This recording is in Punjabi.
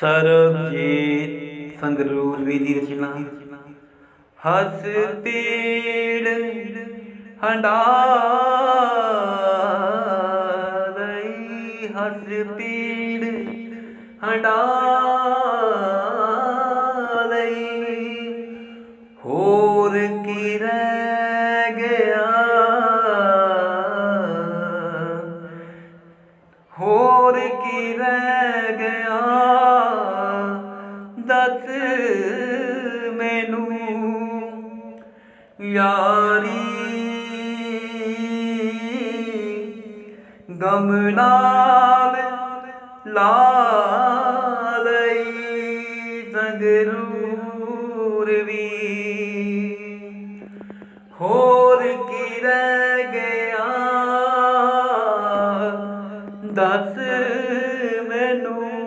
ਸਰਬਜੀਤ ਸੰਗਰੂਰ ਵੀ ਦੀ ਰਚਨਾ। ਹਸ ਪੀੜ ਹੰਡਾ ਲਈ, ਹਸ ਪੀੜ ਹੰਡਾ ਲਈ। ਹੋਰ ਕੀ ਰਹਿ ਗਿਆ? ਹੋਰ ਕੀ ਰਹਿ ਗਿਆ? ਦੱਸ ਮੈਨੂੰ ਯਾਰੀ ਗਮ ਨਾਲ ਲਾ ਲਈ ਸੰਗਰੂਰ ਵੀ। ਹੋਰ ਕੀ ਰਹਿ ਗਿਆ? ਦੱਸ ਮੈਨੂੰ